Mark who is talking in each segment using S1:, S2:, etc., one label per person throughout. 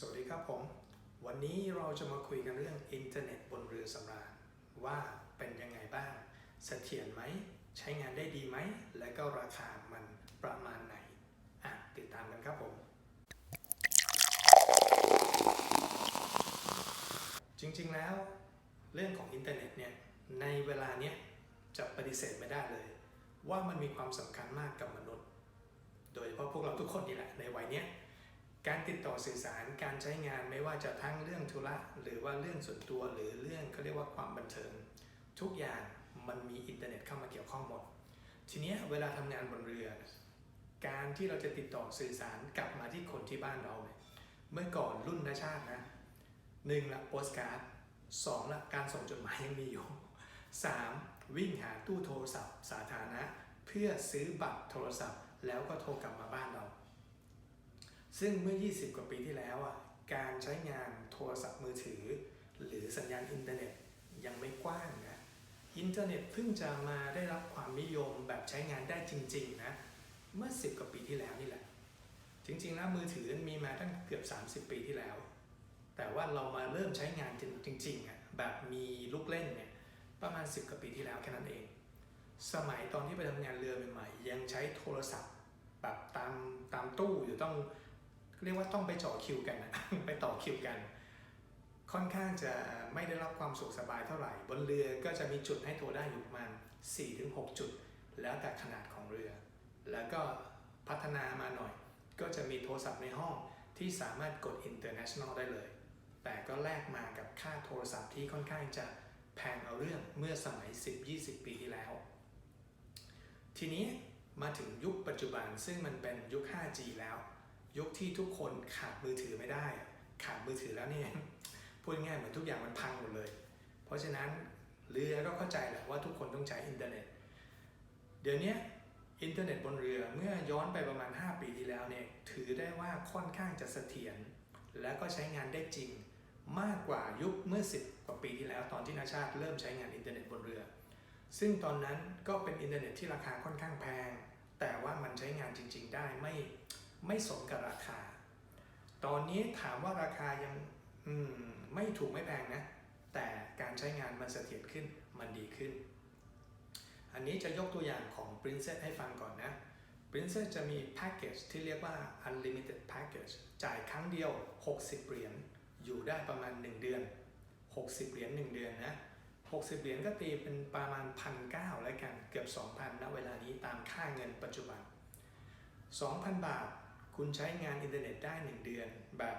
S1: สวัสดีครับผม วันนี้เราจะมาคุยกันเรื่องอินเทอร์เน็ตบนเรือสำราญว่าเป็นยังไงบ้าง เสถียรไหม ใช้งานได้ดีไหม และก็ราคามันประมาณไหนอะติดตามกันครับผม จริงๆแล้ว เรื่องของอินเทอร์เน็ตเนี่ยในเวลาเนี้ยจะปฏิเสธไม่ได้เลย ว่ามันมีความสำคัญมากกับมนุษย์ โดยเฉพาะพวกเราทุกคนนี่แหละในวัยเนี้ย การติดต่อสื่อสารการใช้งานไม่ว่าจะทั้งเรื่องธุระหรือว่าเรื่องส่วนตัวหรือเรื่องเขาเรียกว่าความบันเทิง ทุกอย่างมันมีอินเทอร์เน็ตเข้ามาเกี่ยวข้องหมด ทีนี้เวลาทำงานบนเรือ การที่เราจะติดต่อสื่อสารกลับมาที่คนที่บ้านเราเนี่ยเมื่อก่อนรุ่นนชาตินะหนึ่งละโปสการ์ดสองละการส่งจดหมายยังมีอยู่สามวิ่งหาตู้โทรศัพท์ สาธารณะ เพื่อซื้อบัตรโทรศัพท์ แล้วก็โทรกลับมาบ้านเรา ซึ่งเมื่อ 20 กว่าปีที่แล้วอะการใช้งานโทรศัพท์มือถือ หรือสัญญาณอินเทอร์เน็ตยังไม่กว้างนะอินเทอร์เน็ตเพิ่งจะมาได้รับความนิยมแบบใช้งานได้จริงๆนะเมื่อ 10 กว่าปีที่แล้วนี่แหละ จริงๆแล้วมือถือมีมาตั้งเกือบ 30 ปีที่แล้ว แต่ว่าเรามาเริ่มใช้งานจริงๆอะแบบมีลูกเล่นเนี่ยประมาณ 10 กว่าปีที่แล้วแค่นั้นเอง สมัยตอนที่ไปทำงานเรือใหม่ๆยังใช้โทรศัพท์แบบตามตามตู้อยู่ต้อง เรียกว่าต้องไปเจ่อคิวกันนะไปต่อคิวกัน ค่อนข้างจะไม่ได้รับความสุขสบายเท่าไหร่ บนเรือก็จะมีจุดให้โทรได้อยู่ประมาณ4-6 จุด แล้วแต่ขนาดของเรือ แล้วก็พัฒนามาหน่อย ก็จะมีโทรศัพท์ในห้องที่สามารถกด international ได้เลย แต่ก็แลกมากับค่าโทรศัพท์ที่ค่อนข้างจะแพงเอาเรื่องเมื่อสมัย 10-20 ปีที่แล้ว ทีนี้มาถึงยุคปัจจุบันซึ่งมันเป็นยุค 5G แล้ว ยุคที่ทุกคนขาดมือถือไม่ได้ ขาดมือถือแล้วเนี่ยพูดง่ายเหมือนทุกอย่างมันพังหมดเลย เพราะฉะนั้นเรือก็เข้าใจแหละว่าทุกคนต้องใช้อินเทอร์เน็ต เดี๋ยวนี้อินเทอร์เน็ตบนเรือเมื่อย้อนไปประมาณ 5 ปีที่แล้วเนี่ยถือได้ว่าค่อนข้างจะเสถียรและก็ใช้งานได้จริง มากกว่ายุคเมื่อ 10 กว่าปีที่แล้วตอนที่นาชาติเริ่มใช้งานอินเทอร์เน็ตบนเรือ ซึ่งตอนนั้นก็เป็นอินเทอร์เน็ตที่ราคาค่อนข้างแพง แต่ว่ามันใช้งานจริง ๆ ได้ไม่ ไม่สมกับราคา ตอนนี้ถามว่าราคายังมไม่ถูกไม่แพงนะ แต่การใช้งานมันเสถียรขึ้นมันดีขึ้น อันนี้จะยกตัวอย่างของ Princess ให้ฟังก่อนนะ Princess จะมีแพ็กเกจที่เรียกว่า Unlimited Package จ่ายครั้งเดียว 60 เหรียญอยู่ได้ประมาณ 1 เดือน 60 เหรียญ1เดือนนะ 60 เหรียญก็ตีเป็นประมาณ 1,900แล้วกันเกือบ 2,000ณเวลานี้ตามค่าเงินปัจจุบัน 2,000 บาท คุณใช้งานอินเทอร์เน็ตได้ 1 เดือน แบบ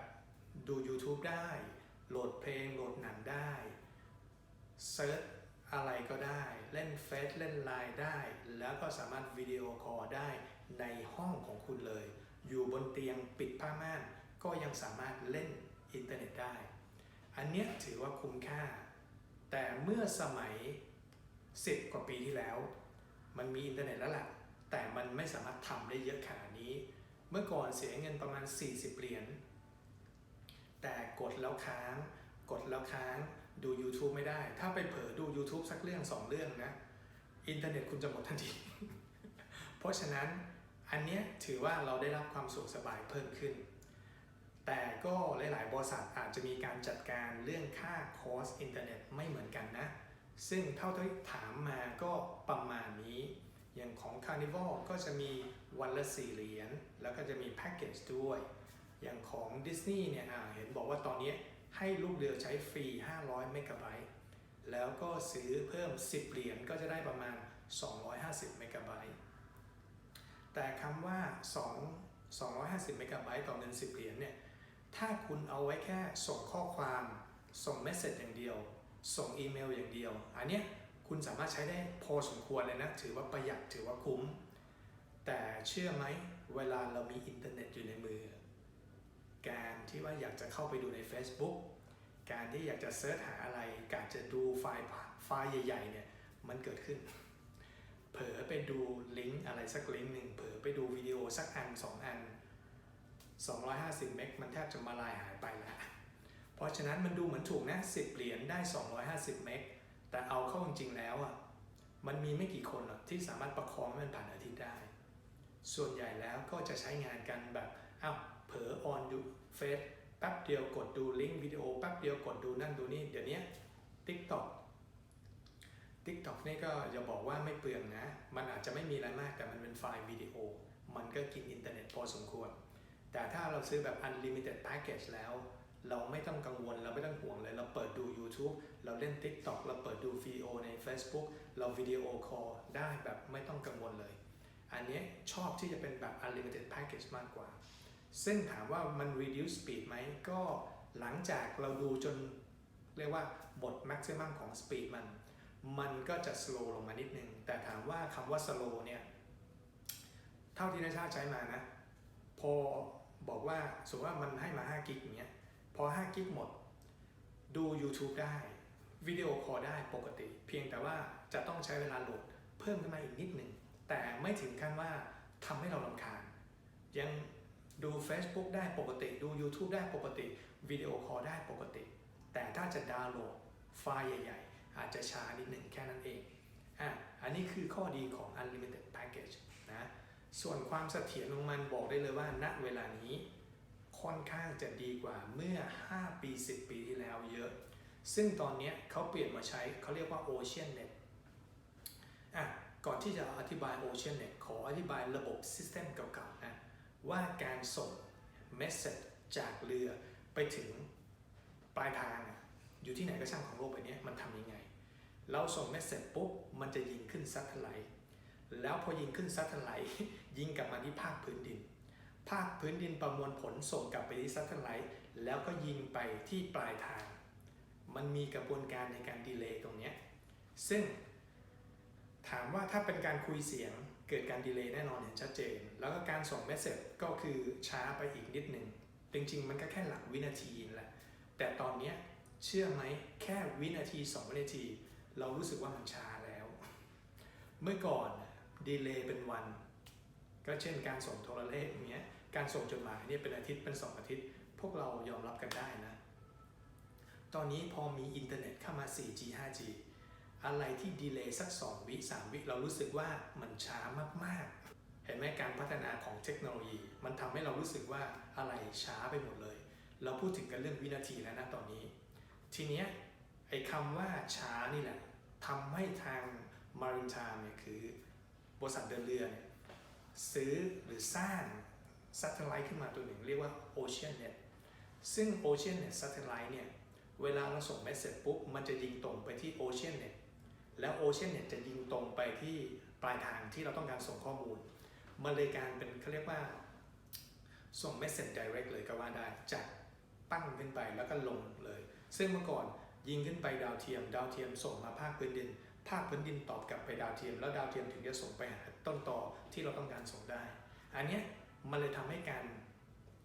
S1: ดู YouTube ได้ โหลดเพลง โหลดหนังได้เซิร์ชอะไรก็ได้ เล่นเฟซเล่นไลน์ได้ แล้วก็สามารถวิดีโอคอลได้ในห้องของคุณเลย อยู่บนเตียงปิดผ้าม่าน ก็ยังสามารถเล่นอินเทอร์เน็ตได้ อันนี้ถือว่าคุ้มค่า แต่เมื่อสมัย 10 กว่าปีที่แล้ว มันมีอินเทอร์เน็ตแล้วแหละแต่มันไม่สามารถทำได้เยอะขนาดนี้ เมื่อก่อนเสียเงินประมาณ 40 เหรียญ แต่กดแล้วค้าง กดแล้วค้างดู YouTube ไม่ได้ ถ้าไปเผลอดู YouTube สักเรื่องสองเรื่องนะ อินเทอร์เน็ตคุณจะหมดทันที เพราะฉะนั้นอันนี้ถือว่าเราได้รับความสุขสบายเพิ่มขึ้น แต่ก็หลาย ๆ บริษัทอาจจะมีการจัดการเรื่องค่าคอสอินเทอร์เน็ตไม่เหมือนกันนะ ซึ่งเท่าที่ถามมาก็ประมาณนี้ อย่างของ Carnival ก็จะมีวันละ 4 เหรียญ แล้วก็จะมีแพ็กเกจด้วย อย่างของ Disney เนี่ยอ่าเห็นบอกว่าตอนนี้ให้ลูกเรือใช้ฟรี 500 เมกะไบต์ แล้วก็ซื้อเพิ่ม 10 เหรียญก็จะได้ประมาณ 250 เมกะไบต์ แต่คำว่า 2 250 เมกะไบต์ต่อเงิน 10 เหรียญเนี่ย ถ้าคุณเอาไว้แค่ส่งข้อความ ส่งเมสเซจอย่างเดียว ส่งอีเมลอย่างเดียว อันเนี้ย คุณสามารถใช้ได้พอสมควรเลยนะ ถือว่าประหยัดถือว่าคุ้ม แต่เชื่อไหมเวลาเรามีอินเทอร์เน็ตอยู่ในมือ การที่ว่าอยากจะเข้าไปดูใน Facebook การที่อยากจะเซิร์ชหาอะไร การจะดูไฟล์ไฟล์ใหญ่ๆเนี่ยมันเกิดขึ้น เผลอไปดูลิงก์อะไรสักลิงก์หนึ่งเผลอไปดูวิดีโอสักอันสองอัน 250 เมกมันแทบจะมาลายหายไปแล้ว เพราะฉะนั้นมันดูเหมือนถูกนะ 10 เหรียญได้ 250 เมก แต่เอาเข้าจริงๆแล้วอะมันมีไม่กี่คนหรอกที่สามารถประคองให้มันผ่านอาทิตย์ได้ ส่วนใหญ่แล้วก็จะใช้งานกันแบบอ้าวเผลอออนดูเฟซแป๊บเดียวกดดูลิงก์วิดีโอแป๊บเดียวกดดูนั่นดูนี่เดี๋ยวนี้ TikTok TikTok นี่ก็อย่าบอกว่าไม่เปลืองนะ มันอาจจะไม่มีอะไรมากแต่มันเป็นไฟล์วิดีโอ มันก็กินอินเทอร์เน็ตพอสมควร แต่ถ้าเราซื้อแบบ unlimited package แล้ว เราไม่ต้องกังวลเราไม่ต้องห่วงเลยเราเปิดดู YouTube เราเล่น TikTok เราเปิดดูวิดีโอใน Facebook เราวิดีโอคอลได้แบบไม่ต้องกังวลเลย อันนี้ชอบที่จะเป็นแบบ unlimited package มากกว่า ซึ่งถามว่ามัน reduce speed ไหมก็หลังจากเราดูจนเรียกว่าบท maximum ของ speed มัน มันก็จะ slow ลงมานิดนึง แต่ถามว่าคำว่า slow เนี่ยเท่าที่นาชาใช้มานะ พอบอกว่าสมมติว่ามันให้มา 5 กิกอย่างเงี้ย พอ5กิกหมด ดู YouTube ได้ วิดีโอคอลได้ปกติ เพียงแต่ว่าจะต้องใช้เวลาโหลดเพิ่มขึ้นมาอีกนิดหนึ่ง แต่ไม่ถึงขั้นว่าทำให้เราลำคาญ ยังดู Facebook ได้ปกติ ดู YouTube ได้ปกติ วิดีโอคอลได้ปกติ แต่ถ้าจะดาวน์โหลดไฟล์ใหญ่ ๆ อาจจะช้านิดหนึ่งแค่นั้นเองอะอันนี้คือข้อดีของ Unlimited Package นะ ส่วนความเสถียรของมันบอกได้เลยว่าณเวลานี้ ค่อนข้างจะดีกว่าเมื่อ 5 ปี 10 ปีที่แล้วเยอะ ซึ่งตอนนี้เขาเปลี่ยนมาใช้เขาเรียกว่า Ocean Net อะก่อนที่จะอธิบาย Ocean Net ขออธิบายระบบ System เก่าๆนะว่าการส่ง Message จากเรือไปถึงปลายทางอยู่ที่ไหนก็ช่างของโลกใบนี้มันทำยังไง เราส่ง Message ปุ๊บ มันจะยิงขึ้นซัตเทไลท์แล้วพอยิงขึ้นซัตเทไลท์ยิงกลับมาที่ภาคพื้นดิน ภาคพื้นดินประมวลผลส่งกลับไปที่ซัตเทไลท์แล้วก็ยิงไปที่ปลายทาง มันมีกระบวนการในการดีเลย์ตรงนี้ซึ่งถามว่าถ้าเป็นการคุยเสียงเกิดการดีเลย์แน่นอนเห็นชัดเจน แล้วก็การส่งเมสเซจก็คือช้าไปอีกนิดหนึ่งจริงๆ มันก็แค่หลักวินาทีนั่นแหละแต่ตอนนี้เชื่อไหมแค่วินาที 2 วินาที เรารู้สึกว่ามันช้าแล้ว เมื่อก่อนดีเลย์เป็นวัน ก็เช่นการส่งโทรเลขอย่างเงี้ยการส่งจดหมายเนี่ยเป็นอาทิตย์เป็น 2 อาทิตย์ พวกเรายอมรับกันได้นะ ตอนนี้พอมีอินเทอร์เน็ตเข้ามา 4G 5G อะไรที่ดีเลย์สัก 2 วิ 3 วิ เรารู้สึกว่ามันช้ามาก ๆ เห็นไหมการพัฒนาของเทคโนโลยี มันทำให้เรารู้สึกว่าอะไรช้าไปหมดเลย เราพูดถึงกันเรื่องวินาทีแล้วนะตอนนี้ ทีเนี้ยไอ้คำว่าช้านี่แหละทำให้ทาง Maritime เนี่ยคือบริษัทเดินเรือเนี่ย ซื้อหรือสร้างซัตเทไลท์ขึ้นมาตัวหนึ่งเรียกว่า Ocean Net ซึ่ง Ocean Net Satellite เนี่ยเวลาเราส่งเมสเซจปุ๊บมันจะยิงตรงไปที่ Ocean Net แล้ว Ocean Net จะยิงตรงไปที่ปลายทางที่เราต้องการส่งข้อมูล มันเลยการเป็นเขาเรียกว่าส่งเมสเซจ direct เลยก็ว่าได้จากปั้งขึ้นไปแล้วก็ลงเลย ซึ่งเมื่อก่อนยิงขึ้นไปดาวเทียม ดาวเทียมส่งมาภาคพื้นดิน ภาคพื้นดินตอบกลับไปดาวเทียม แล้วดาวเทียมถึงจะส่งไปหา ต้นต่อที่เราต้องการส่งได้ อันนี้มันเลยทำให้การ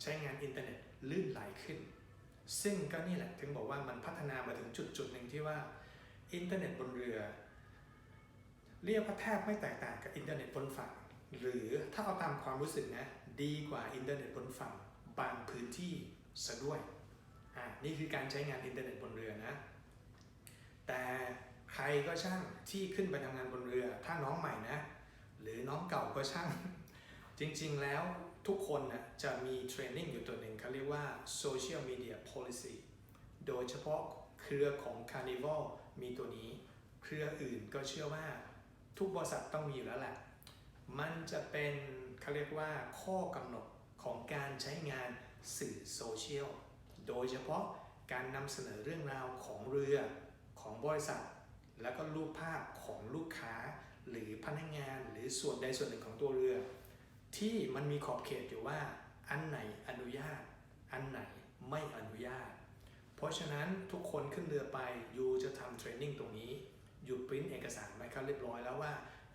S1: ใช้งานอินเทอร์เน็ตลื่นไหลขึ้น ซึ่งก็นี่แหละถึงบอกว่ามันพัฒนามาถึงจุดจุดหนึ่งที่ว่าอินเทอร์เน็ตบนเรือ เรียกว่าแทบไม่แตกต่างกับอินเทอร์เน็ตบนฝั่ง หรือถ้าเอาตามความรู้สึกนะดีกว่าอินเทอร์เน็ตบนฝั่งบางพื้นที่ซะด้วยอ่านี่คือการใช้งานอินเทอร์เน็ตบนเรือนะ แต่ใครก็ช่างที่ขึ้นไปทำงานบนเรือ ถ้าน้องใหม่นะ หรือน้องเก่าก็ช่าง จริงๆแล้วทุกคนนะจะมีเทรนนิ่งอยู่ตัวหนึ่งเขาเรียกว่า Social Media Policy โดยเฉพาะเครือของ Carnival มีตัวนี้ เครืออื่นก็เชื่อว่าทุกบริษัทต้องมีอยู่แล้วแหละ มันจะเป็นเขาเรียกว่าข้อกำหนดของการใช้งานสื่อโซเชียล โดยเฉพาะการนำเสนอเรื่องราวของเรือของบริษัท แล้วก็รูปภาพของลูกค้า หรือพนักงานหรือส่วนใดส่วนหนึ่งของตัวเรือ ที่มันมีขอบเขตอยู่ว่าอันไหนอนุญาต อันไหนไม่อนุญาต เพราะฉะนั้นทุกคนขึ้นเรือไปยูจะทำเทรนนิ่งตรงนี้ยูปริ้นเอกสารไว้ครับเรียบร้อยแล้วว่า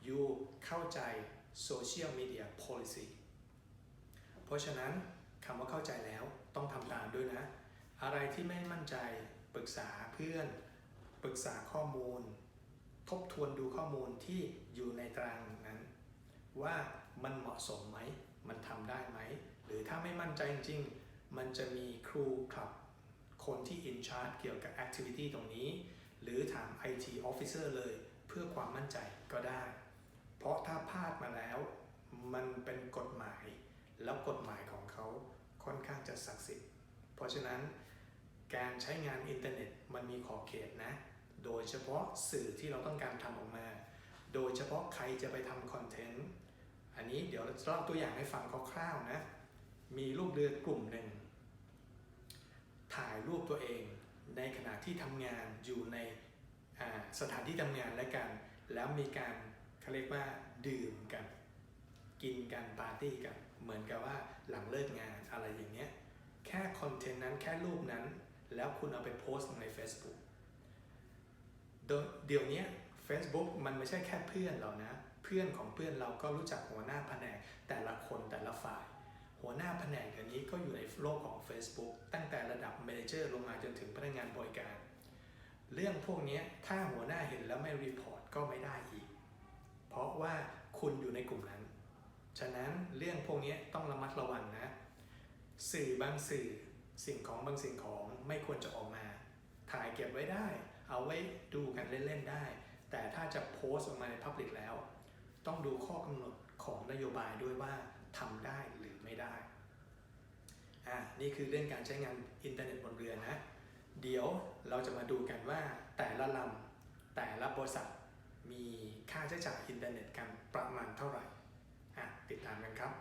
S1: ยูเข้าใจ Social Media Policy เพราะฉะนั้นคำว่าเข้าใจแล้วต้องทำตามด้วยนะ อะไรที่ไม่มั่นใจปรึกษาเพื่อน ปรึกษาข้อมูล ทบทวนดูข้อมูลที่อยู่ในตารางนั้น ว่ามันเหมาะสมไหม มันทำได้ไหม หรือถ้าไม่มั่นใจจริง มันจะมีครูคลับ คนที่ in charge เกี่ยวกับ activity ตรงนี้ หรือถาม IT officer เลยเพื่อความมั่นใจก็ได้ เพราะถ้าพลาดมาแล้ว มันเป็นกฎหมาย แล้วกฎหมายของเขาค่อนข้างจะศักดิ์สิทธิ์ เพราะฉะนั้นการใช้งานอินเทอร์เน็ตมันมีขอบเขตนะ โดยเฉพาะสื่อที่เราต้องการทำออกมา โดยเฉพาะใครจะไปทำคอนเทนต์ อันนี้เดี๋ยวเราเล่าตัวอย่างให้ฟังคร่าวๆนะ มีลูกเรือกลุ่มหนึ่ง ถ่ายรูปตัวเองในขณะที่ทำงานอยู่ในสถานที่ทำงานและกัน แล้วมีการเขาเรียกว่าดื่มกัน กินกันปาร์ตี้กัน เหมือนกับว่าหลังเลิกงานอะไรอย่างเงี้ย แค่คอนเทนต์นั้นแค่รูปนั้น แล้วคุณเอาไปโพสต์ใน Facebook เดี๋ยวนี้ Facebook มันไม่ใช่แค่เพื่อนเรานะ เพื่อนของเพื่อนเราก็รู้จักหัวหน้าแผนกแต่ละคนแต่ละฝ่าย หัวหน้าแผนกอย่างนี้ก็อยู่ในโลกของ Facebook ตั้งแต่ระดับ m ม n เจอร์ลงมาจนถึงพนักงานบริการ เรื่องพวกนี้ถ้าหัวหน้าเห็นแล้วไม่รีพอร์ตก็ไม่ได้อีก เพราะว่าคุณอยู่ในกลุ่มนั้น ฉะนั้นเรื่องพวกนี้ต้องระมัดระวังนะ สื่อบางสื่อสิ่งของบางสิ่งของไม่ควรจะออกมา ถ่ายเก็บไว้ได้ เอาไว้ดูกันเล่น ๆ ได้ แต่ถ้าจะโพสต์ออกมาในพับลิกแล้ว ต้องดูข้อกำหนดของนโยบายด้วยว่าทำได้หรือไม่ได้อะนี่คือเรื่องการใช้งานอินเทอร์เน็ตบนเรือนะ เดี๋ยวเราจะมาดูกันว่าแต่ละลำแต่ละบริษัทมีค่าใช้จ่ายอินเทอร์เน็ตกันประมาณเท่าไหร่อะติดตามกันครับ